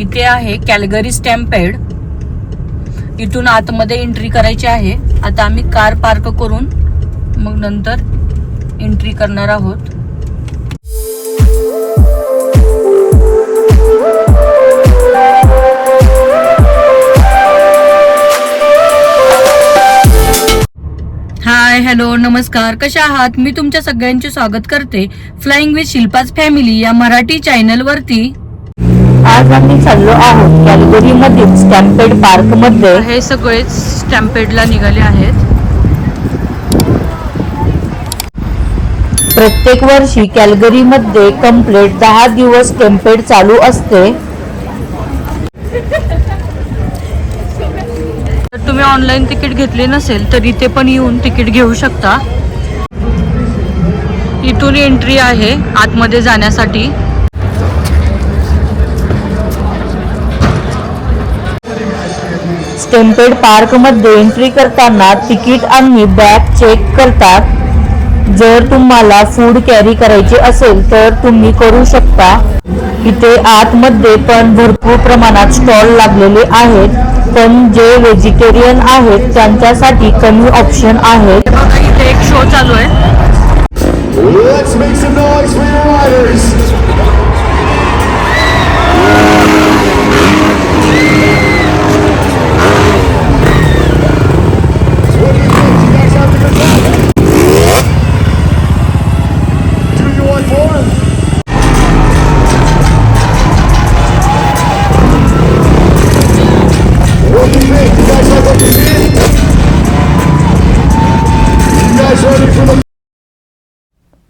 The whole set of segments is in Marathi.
इथे आहे कॅलगरी स्टॅम्पेड. इथून आतमध्ये एंट्री करायची आहे. आता आम्ही कार पार्क करून मग नंतर एंट्री करणार आहोत. हाय हॅलो नमस्कार. कशा आहात? मी तुमच्या सगळ्यांचे स्वागत करते. फ्लाइंग विथ शिल्पाच फॅमिली या मराठी चॅनलवरती आज आम्ही चाललो आहोत. कॅलगरी मधील स्टॅम्पेड पार्कमध्ये हे सगळेच स्टॅम्पेडला निघाले आहेत. प्रत्येक वर्षी कॅलगरी मध्ये कंप्लीट दहा दिवस स्टॅम्पेड चालू असते. जर तुम्ही ऑनलाईन तिकीट घेतले नसेल तर इथे पण येऊन तिकीट घेऊ शकता. इथून एंट्री आहे आतमध्ये जाण्यासाठी. स्टेम्पेड पार्कमध्ये एंट्री करताना तिकीट आणि बॅग चेक करतात. जर तुम्हाला फूड कॅरी करायचे असेल तर तुम्ही करू शकता. इथे आतमध्ये पण भरपूर प्रमाणात स्टॉल लागलेले आहेत. पण जे व्हेजिटेरियन आहेत त्यांच्यासाठी कमी ऑप्शन आहेत इथे एक शो चालू आहे.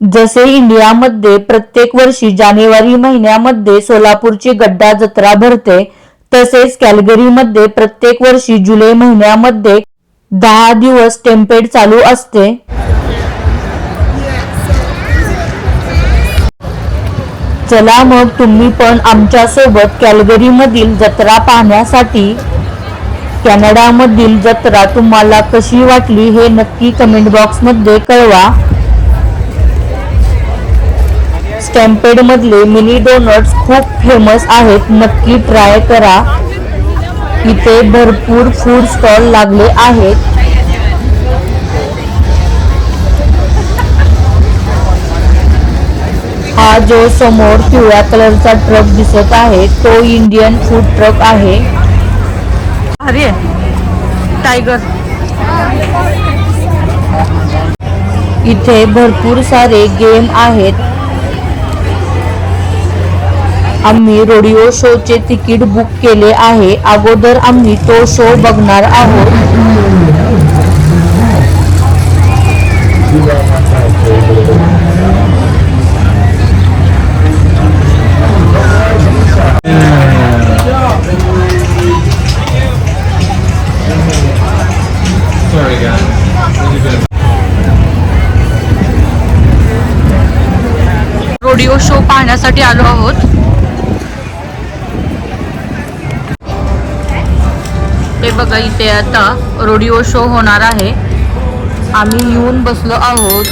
जसे इंडियामध्ये प्रत्येक वर्षी जानेवारी महिन्यामध्ये सोलापूरची गड्डा जत्रा भरते तसेच कॅलगरीमध्ये प्रत्येक वर्षी जुलै महिन्यामध्ये दहा दिवस टेम्पेड चालू असते. चला मग तुम्ही पण आमच्यासोबत कॅलगरीमधील कॅलगरी मधील जत्रा पाहण्यासाठी कॅनडामधील जत्रा तुम्हाला कशी वाटली हे नक्की कमेंट बॉक्समध्ये कळवा. स्टॅम्पेड मधले मिनी डोनट्स खूप फेमस आहेत. नक्की ट्राय करा. इथे भरपूर फूड स्टॉल लागले आहेत. हा जो समोर पिवळ्या कलरचा ट्रक दिसत आहे तो इंडियन फूड ट्रक आहे. अरे टायगर इथे भरपूर सारे गेम आहेत. आम्ही रोडिओ शोचे तिकीट बुक केले आहे. अगोदर आम्ही तो शो बघणार आहोत. रोडिओ शो पाहण्यासाठी आलो आहोत. ते बघा इथे आता रोडिओ शो होणार आहे. आम्ही येऊन बसलो आहोत.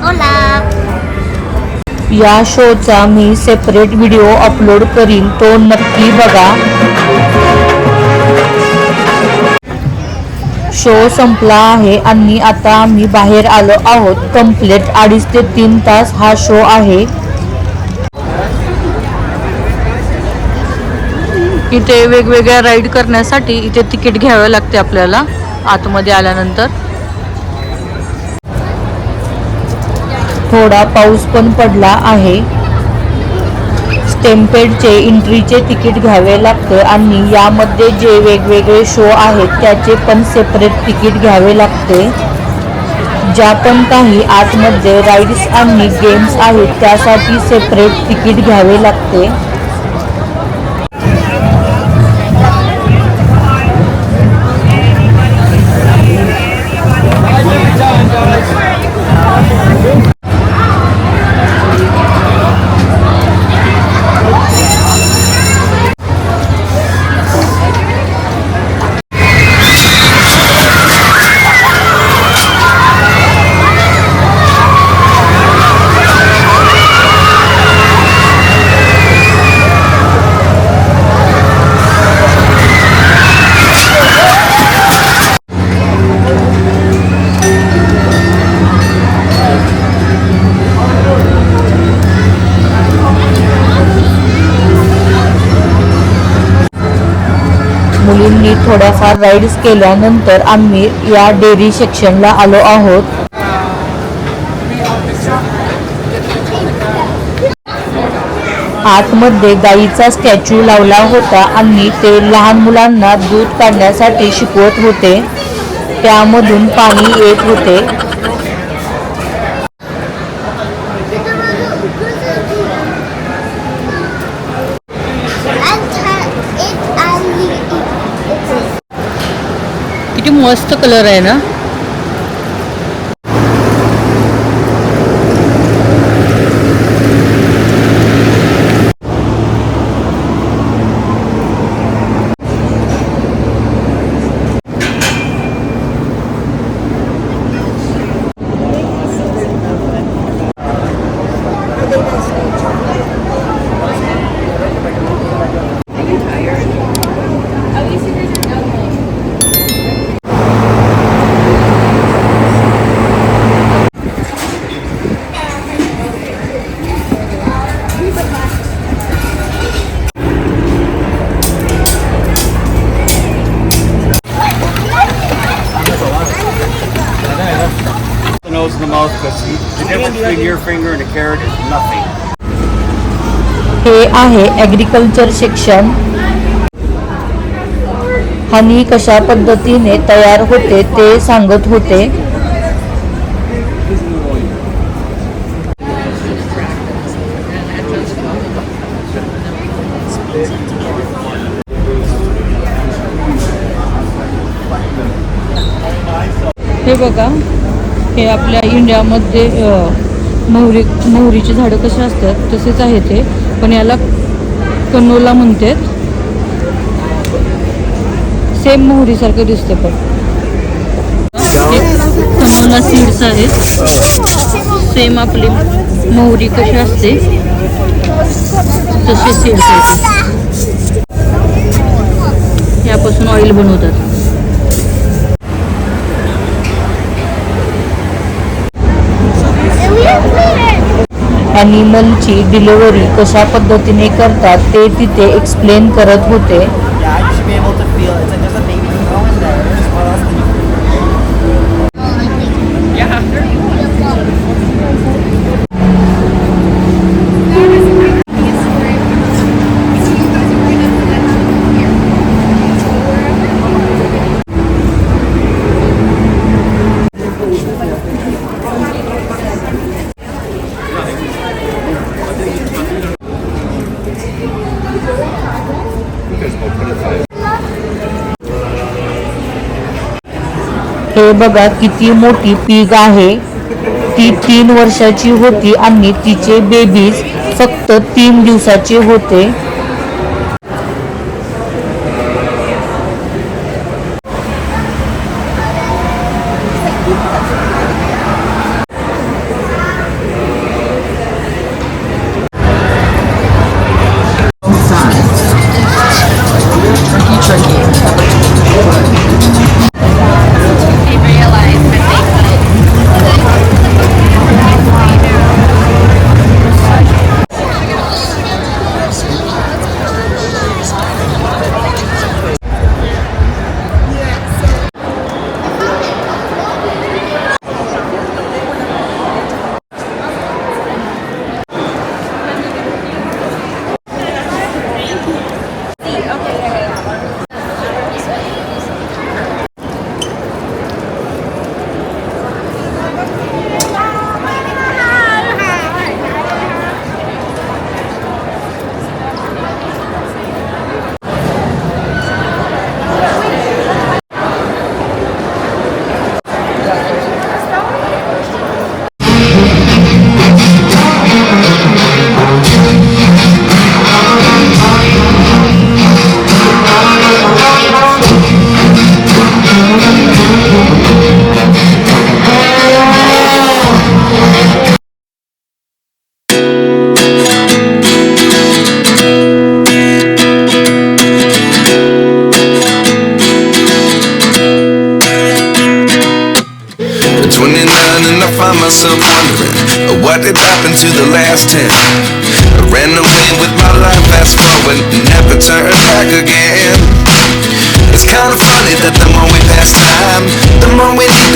Hola. या शोचा मी सेपरेट व्हिडिओ अपलोड करीन. तो नक्की बघा. शो संपला आहे आणि आता आम्ही बाहेर आलो आहोत. कंप्लीट अडीच ते तीन तास हा शो आहे. इथे वेगवेगळ्या राईड करण्यासाठी इथे तिकीट घ्यावं लागते आपल्याला आतमध्ये आल्यानंतर. थोडा पाऊस पण पडला आहे. स्टेम्पेडचे एंट्रीचे तिकीट घ्यावे लागते आणि यामध्ये जे वेगवेगळे शो आहेत त्याचे पण सेपरेट तिकीट घ्यावे लागते. ज्या पण काही आतमध्ये राईड्स आणि गेम्स आहेत त्यासाठी सेपरेट तिकीट घ्यावे लागते. मुलींनी थोड्याफार राईड्स केल्यानंतर आम्ही या डेअरी सेक्शनला आलो आहोत. आतमध्ये गाईचा स्टॅच्यू लावला होता आणि ते लहान मुलांना दूध काढण्यासाठी शिकवत होते. त्यामधून पाणी येत होते. मस्त कलर आहे ना? आहे ॲग्रिकल्चर सेक्शन हनी कशा पद्धतीने तयार होते ते सांगत होते. हे बघा हे आपल्या इंडियामध्ये मोहरी मोहरीची झाडं कशी असतात तसेच आहे ते. पण याला कनोला म्हणतात. सेम मोहरीसारखं दिसतं पण. कनोला सीड्स आहेत. सेम आपली मोहरी कशी असते तसे सीड्स आहेत. यापासून ऑइल बनवतात. ॲनिमलची डिलिव्हरी कशा पद्धतीने करतात ते तिथे एक्सप्लेन करत होते. हे बघा किती मोठी पीग आहे. ती तीन वर्षाची होती आणि तिचे बेबीज फक्त तीन दिवसाचे होते.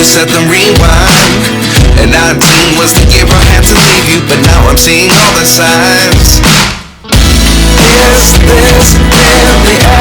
Set them rewind. And 19 was the year I had to leave you, but now I'm seeing all the signs. Is this really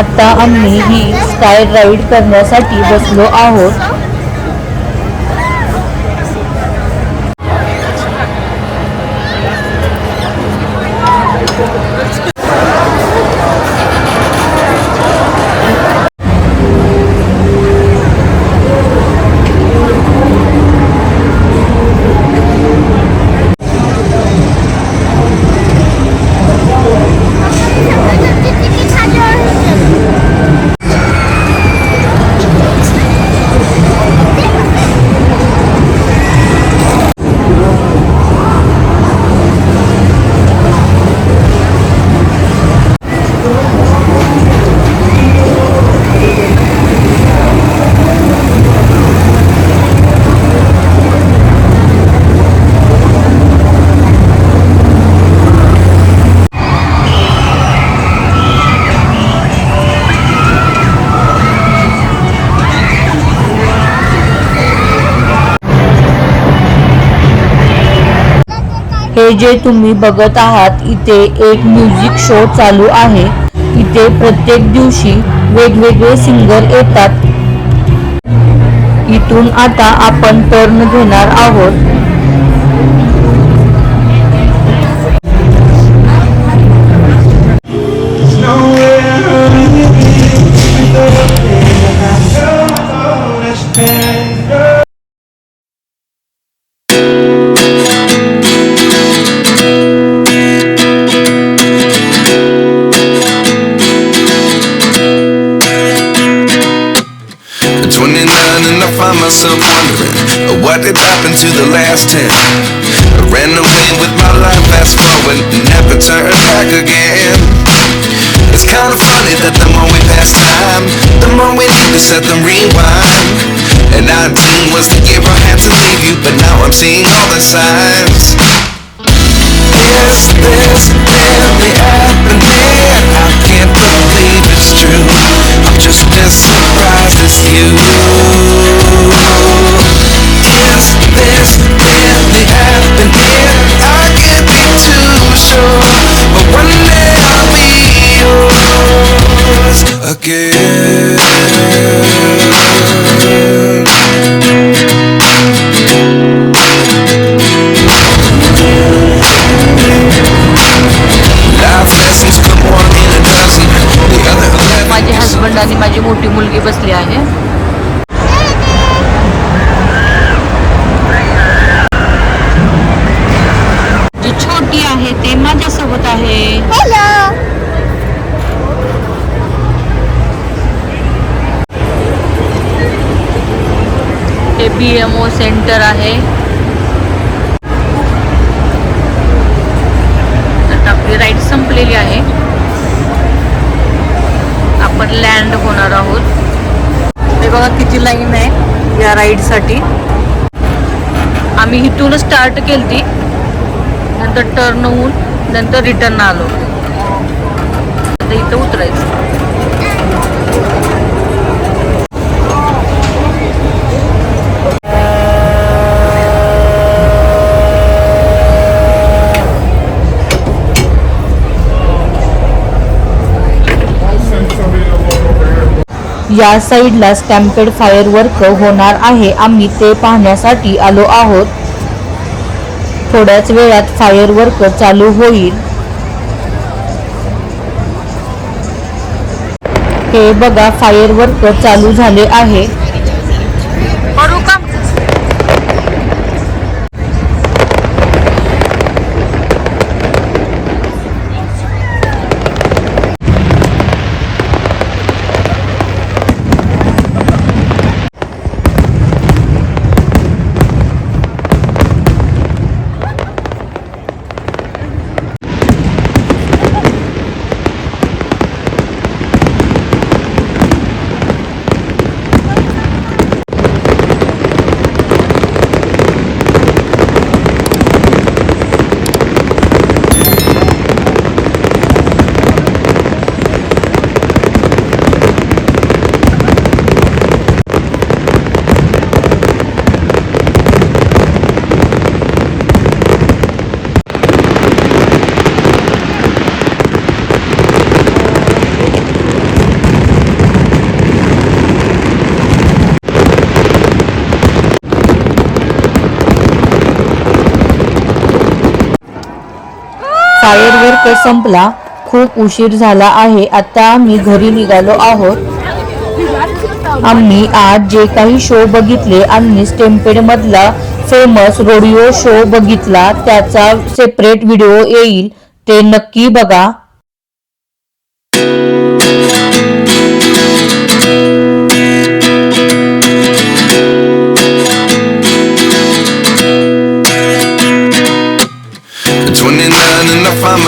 आता आम्ही ही स्काय राईड करण्यासाठी बसलो आहोत. हे जे तुम्ही बघत आहात इथे एक म्युझिक शो चालू आहे. इथे प्रत्येक दिवशी वेगवेगळे सिंगर येतात. इथून आता आपण टर्न घेणार आहोत. The pass time, the more we need to set them rewind. And 19 was the year I had to leave you, but now I'm seeing all the signs. Is this really happening? I can't believe it's true. I'm just as surprised as you. Is this que ओ आहे. आता आपली राईड संपलेली आहे. आपण लँड होणार आहोत. हे बघा किती लाईन आहे या राईडसाठी आम्ही इथूनच स्टार्ट केली नंतर टर्न होऊन नंतर रिटर्न आलो. इथं उतरायचं. या साईडला स्टॅम्पेड फायर वर्क होणार आहे. आम्ही ते पाहण्यासाठी आलो आहोत. थोड्याच वेळात फायर वर्क चालू होईल. हे बघा फायर वर्क चालू झाले आहे. फायर संपला. खूप उशीर झाला आहे. आता आम्ही घरी निघालो आहोत. आम्ही आज जे काही शो बघितले आणि स्टेम्पेड मधला फेमस रोडिओ शो बघितला. त्याचा सेपरेट व्हिडिओ येईल. ते नक्की बघा.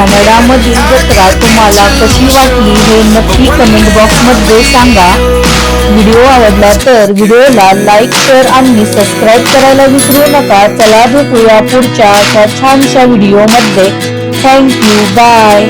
कॅनडामधील जत्रा तुम्हाला कशी वाटली हे नक्की कमेंट बॉक्समध्ये सांगा. व्हिडिओ आवडला तर व्हिडिओला लाईक शेअर आणि सबस्क्राईब करायला विसरू नका. चला भेटूया पुढच्या अशा छानशा व्हिडिओमध्ये थँक्यू बाय